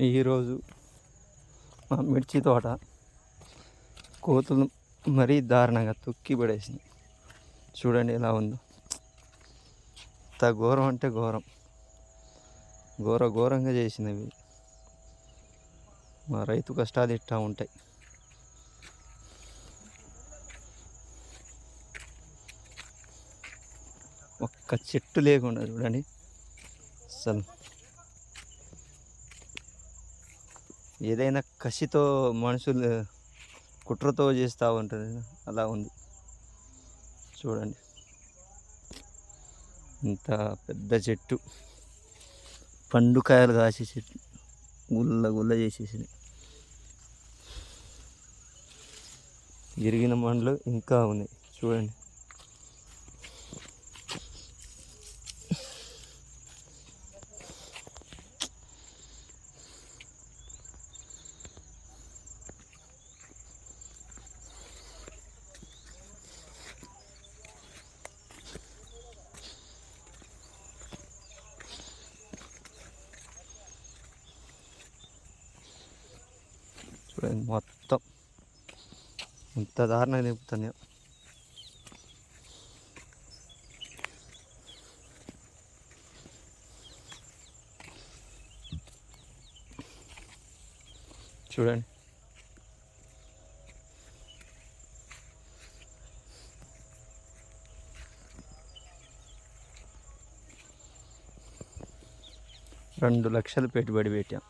ఈరోజు మా మిర్చి తోట కోతులు మరీ దారుణంగా తొక్కి పడేసింది చూడండి ఎలా ఉందో. ఇంత ఘోరం అంటే ఘోరం. ఘోర ఘోరంగా చేసినవి. మా రైతు కష్టాలు ఇట్టా ఉంటాయి. ఒక్క చెట్టు లేకుండా చూడండి. అసలు ఏదైనా కసితో మనుషులు కుట్రతో చేస్తూ ఉంటుంది. అలా ఉంది. చూడండి. ఇంత పెద్ద చెట్టు. పండుకాయలు కాసే చెట్టు. గుల్ల గుల్ల చేసేసింది ఇరిగిన మండలు ఇంకా ఉన్నాయి. చూడండి. చూడండి మొత్తం. ఇంత దారుణంగా నింపుతాను చూడండి. రెండు లక్షలు పెట్టుబడి పెట్టాం.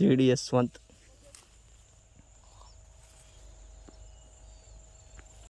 C D Yashwant